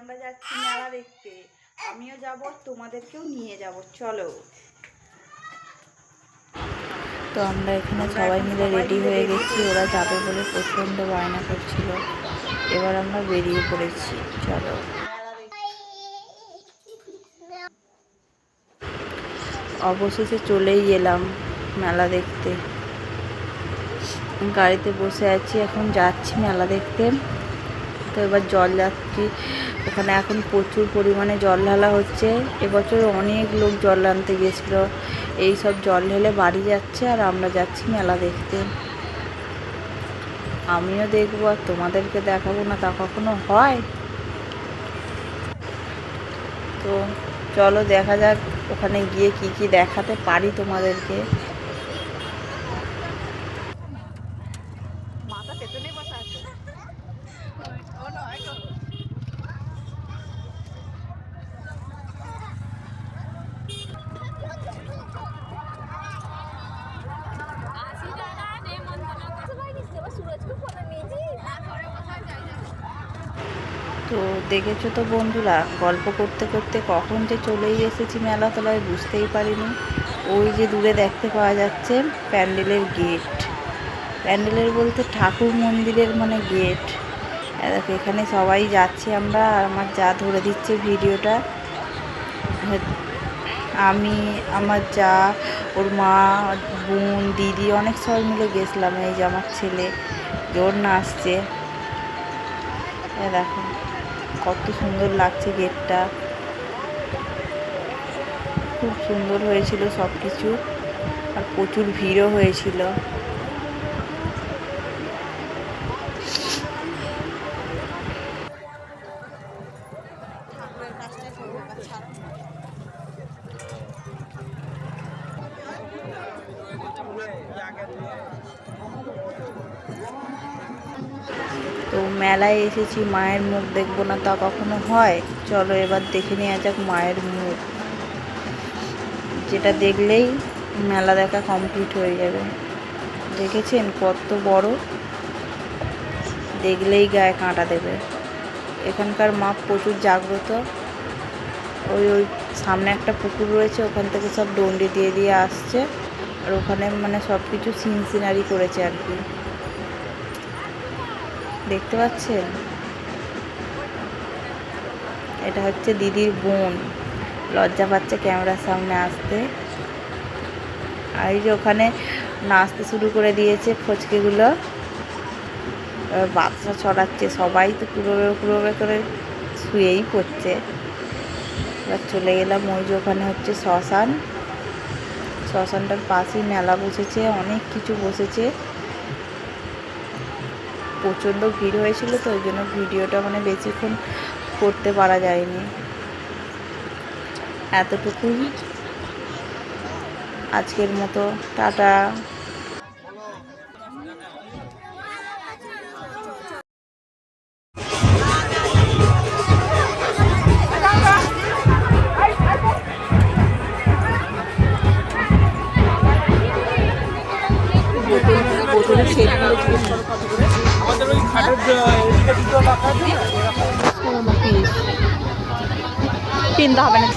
আমরা যাচ্ছি মেলা দেখতে। আমিও যাব তোমাদেরকেও নিয়ে যাব। চলো। তো আমরা এখানে সবাই মিলে রেডি হয়ে গেছি ওরা যাবে বলে প্রচণ্ড বায়না করছিল। এবার আমরা বেরিয়ে পড়েছি চলো। অবশেষে চলেই এলাম মেলা দেখতে। গাড়িতে বসে আছি এখন যাচ্ছি মেলা দেখতে। তো এবার জল যাচ্ছি। ওখানে এখন প্রচুর পরিমাণে জল ঢালা হচ্ছে। এবছর অনেক লোক জল আনতে গিয়েছিল এই সব জল ঢেলে বাড়ি যাচ্ছে আর আমরা যাচ্ছি মেলা দেখতে। আমিও দেখব আর তোমাদেরকে দেখাবো না তা কখনো হয়? তো চলো দেখা যাক ওখানে গিয়ে কি কি দেখাতে পারি তোমাদেরকে। তো দেখেছ তো বন্ধুরা, গল্প করতে করতে কখন যে চলেই এসেছি মেলা মেলাতলায় বুঝতেই পারিনি। ওই যে দূরে দেখতে পাওয়া যাচ্ছে প্যান্ডেলের গেট। প্যান্ডেলের বলতে ঠাকুর মন্দিরের মানে গেট। দেখো, এখানে সবাই যাচ্ছি আমরা, আর আমার যা ধরে দিচ্ছে ভিডিওটা। আমি, আমার যা, ওর মা, বোন, দিদি, অনেক সবাই মিলে গেছিলাম, এই যে আমার ছেলে, জোর নাচছে। দেখো। কত সুন্দর লাগছে গেটটা। খুব সুন্দর হয়েছিল সব কিছু আর প্রচুর ভিড়ও হয়েছিল। তো মেলায় এসেছি, মায়ের মুখ দেখব না তা কখনো হয়? চলো এবার দেখে নেওয়া যাক মায়ের মুখ। যেটা দেখলেই মেলা দেখা কমপ্লিট হয়ে যাবে। দেখেছেন কত বড়? দেখলেই গায়ে কাঁটা দেবে। এখানকার মা প্রচুর জাগ্রত। ওই ওই সামনে একটা পুকুর রয়েছে, ওখান থেকে সব ডন্ডি দিয়ে দিয়ে আসছে। আর ওখানে মানে সব কিছু সিন সিনারি করেছে আর কি। দেখতে পাচ্ছেন? এটা হচ্ছে দিদির বোন। লজ্জা পাচ্ছে ক্যামেরার সামনে আসতে। আর যে ওখানে নাচতে শুরু করে দিয়েছে ফচকেগুলো। বাচ্চা ছড়াচ্ছে। সবাই তো কুড়োবে কুড়োবে করে শুয়েই পড়ছে। এবার চলে গেলাম ওই যে ওখানে হচ্ছে শ্মশান। শ্মশানটার পাশেই মেলা বসেছে, অনেক কিছু বসেছে। প্রচণ্ড ভিড় হয়েছিল তো ওই জন্য ভিডিওটা মানে বেশিক্ষণ করতে পারা যায়নি। এতটুকুই। আজকের মতো, টাটা। আমাদের কিনতে হবে না